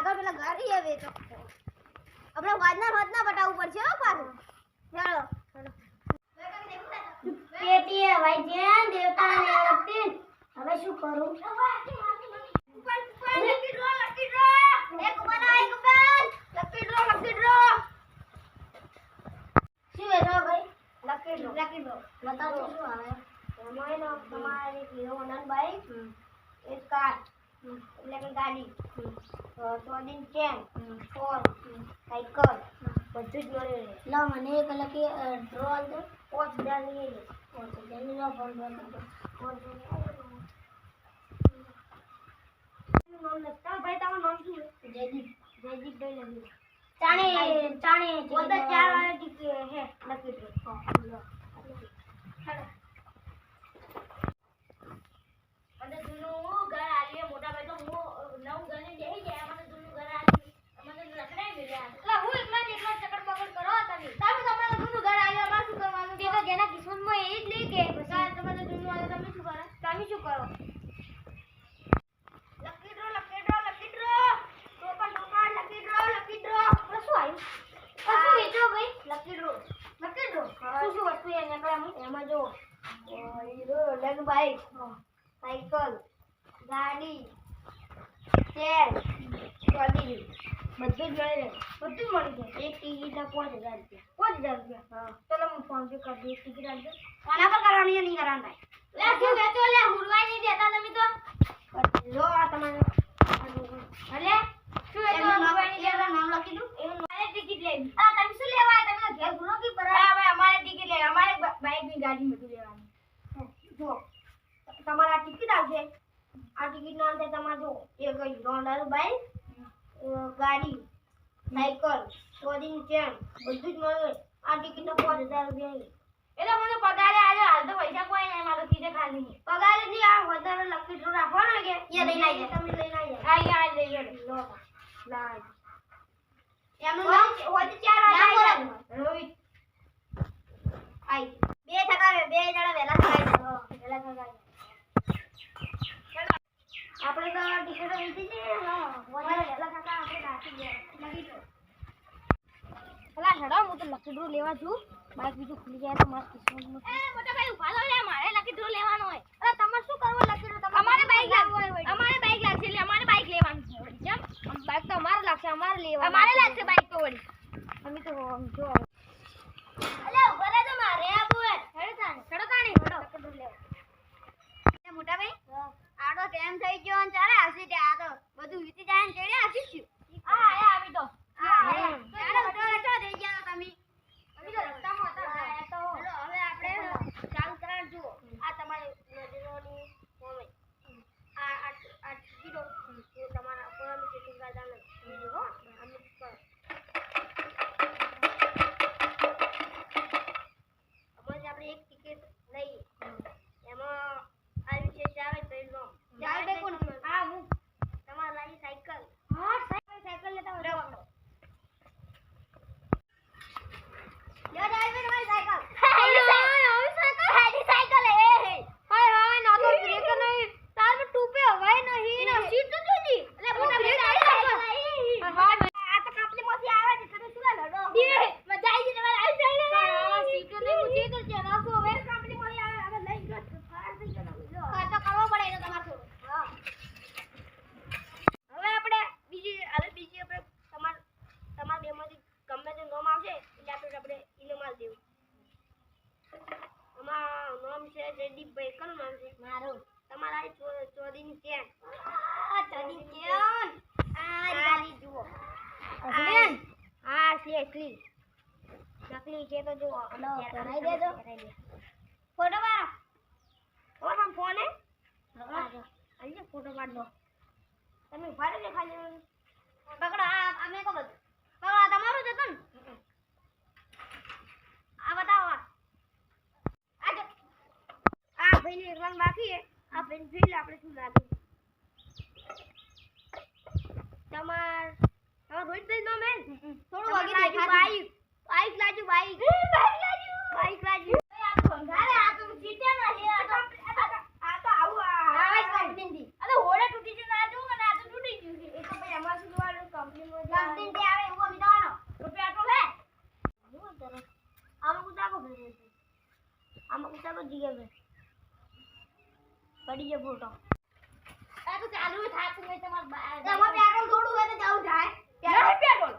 આગળ પેલા ગાડી આવે તો. આપણે વાદના વાદના બતાવવું પડશે હો પાછું. ચાલો પેટીએ ભાઈ જેન દેવતાને અર્પિત હવે શું કરું? લકી ડ્રો લકી ડ્રો એક ઉપર એક ઉપર લકી ડ્રો લકી ડ્રો શું એ ડ્રો ભાઈ? લકી ડ્રો લકી ડ્રો બતાવો શું આવે? એમાં એનો તમારે એક હીરો હોન્ડા બાઈક એક કાર એટલે કે ગાડી. સોડિંગ ચેન ફોન સાયકલ બધું જ મળે. લો મને એક ડ્રો લઈ લે પાંચ હજારની લો. ફોન ડ્રો કરી દો. નામ લખતા ભાઈ તમારું નામ શું જયદીપ. જયદીપ ભાઈ લખી ચાણે ચાણે બોલ ચાર વાળા હે લખી દો હા લો હેલો મને જૂનું ઘર આલીએ મોટા ભાઈ તો હું નવું ઘર ને બેહી ગયા મને જૂનું ઘર આલી મને લખડાઈ મળ્યા એટલે હું એકલા ને એકલા ચકડ પકડ કરો તમે તમે તમારે જૂનું ઘર આલ્યું અમારે શું કરવાનું તે તો જેના કિસ્મતમાં એ જ લઈ કે પછી? તમારે જૂનું આવે તમે શું કરો? તમે શું કરો? Lucky draw lucky draw lucky draw! ટોપા ટોપા લકી ડ્રો લકી ડ્રો! શું આવ્યું? શું વેચો ભાઈ? Lucky draw. Lucky draw? શું શું વસ્તુ એને એમાં જો હીરો લેગ બાઈક સાયકલ ગાડી ચેર ટ્રોલી બધું જ મળી બધું જ મળી જાય. એક ટિકિટના પાંચ હજાર રૂપિયા. પાંચ હજાર રૂપિયા? હા. ચલો હું ફોન પે કરી. દઉં ટિકિટ આપજો. કોના પર કરવાની છે? નહીં કરવાની લે શું વેચો? લે હુરવાઈ નહીં દેતા તમે તો. લો આ તમારે. અલે શું વેચો હુરવાઈ નહીં દેતા. નામ લખી દઉં. એનું મારે ટિકિટ લેવી. આ તમે શું લેવા તમે તો ઘેર ગુનો કી પર હા હવે અમારે ટિકિટ લેવી. અમારે બાઈકની ગાડી બધું લેવાની. જો તમારા ટિકિટ આવશે? આ ટિકિટ ના અંતે તમારે જો એક હોન્ડા બાઈક ગાડી સાયકલ સોડિંગ ચેન બધું જ મળે. આ ટિકિટ ના પાંચ હજાર રૂપિયા એટલે મને પગારે આજે હાલ તો પૈસા કોઈ નહીં મારો કીધે ખાલી. પગારે નહીં આ વધારે લકી રાખવાનો કે? એ લઈને આવી જાય આ લઈ જાય લો લાય એમનું નામ હોય તો ચાર વાગે રોહિત આઈ બે થકાવે બે જણા વહેલા થકાય વહેલા થકાય આપણે તો ટિકિટો લીધી છે હા વધારે વહેલા થકા આપણે નાખી દે લખી દો પેલા હેડો, હું તો લકી ડ્રો લેવા છું બાઈક બીજું ખુલી જાય તો મારા કિસ્મત મોટા ભાઈ, ઊભા લે મારે લકી ડ્રો લેવાનો હોય. અરે, તમારે શું કરવું લકી ડ્રો અમારે બાઈક લાગવું અમારે બાઈક લાગશે એટલે અમારે બાઈક લેવાનું છે વળી કેમ બાઈક તો અમારે લાગશે અમારે લેવાનું અમારે લાગશે બાઈક તો વળી અમે તો જો અલે ઊભા રહેજો મારે આબુ હેડો તાણી હેડો તાણી હેડો લકી ડ્રો લેવા એ મોટા ભાઈ આડો ટાઈમ થઈ ગયો અને ચાલે આવશે તે આ તો બધું વીતી જાય ને ચડે આવશે હા એ આવી તો હા ચાલો તો રટો થઈ ગયા તમે અમે તો રસ્તામાં હતા તો હવે આપણે ચાલુ કરાર જુઓ આ તમારી નજરોની મોમે આ આ આ કીધો કે તમારા કોઈનું ચેકિંગ કરતા નથી હો અમે કરો અમારે આપણે એક ટિકિટ લઈએ એમાં આવી છે ચાર પહેલો ચાર બે કોણ હા હું તમારે લાગી સાયકલ હા સાયકલ સાયકલ લેતા હોય રવા યો ડ્રાઈવર મારી સાયકલ હેલો આવી સાયકલ હેડી સાયકલ હે હે હાય હાય ના તો બ્રેક નહીં તાર में ટૂપે હવાય નહીં ના સીટ તો જોજી એટલે મોટા બ્રેક આવી હા આ તો કાપલી માંથી આવે છે તમે શું લડો મજા આવી ગઈ તમારે આવી જાય હા સીટ નહીં પૂછી તો જરા સો હવે કાપલી માંથી આવે હવે લઈ ગયો ફરાર થઈ ગયો હા તો કરવો પડે એ તો તમારે થોડું હા હવે આપણે બીજી હવે બીજી આપણે તમાર તમારા બેમાંથી ગમે તે નામ આવશે એટલે આપણે આપણે એને માલ દેવું આમાં નામ છે જયદીપભાઈ કયું નામ છે મારું. તમારા આ ચો- ચેન. આ ચેન. આ જુઓ. હા. છે એટલી. નકલી છે તો જુઓ. કરાઈ દેજો. ફોટો પાડો. ઓર પણ ફોન? આજે ફોટો પાડો તમે ઊભા રહેજો ખાલી. પકડો આ અમે કો બધું. પકડો તમારું જ હતું ને આ બતાવો આ. આ જો આ એકલાનું બાકી છે આ ભાઈને જોઈ લે આપણે શું લાગે તમાર તમાર રોહિતભાઈ નો મેન થોડું વાગી લાજુ બાઈક બાઈક લાજુ બાઈક. બાઈક લાજુ. બાઈક લાજુ. આ તો જીતે ના છે આ તો આ તો આવું આ કંપની આ તો હોડે તૂટી છે ના જો ને આ તો તૂટી ગયું એ તો ભાઈ અમાર શું જોવાનું. તે આવે એવું અમે જવાનો. તો તરફ આમાં ભેગો આમાં ઉતાકો જીગે ભે પડી જાય ફોટો. આ તો ચાલુ થાતું નહીં તમારે તમારે પેટ્રોલ થોડું હોય તો ચાલુ થાય. પેટ્રોલ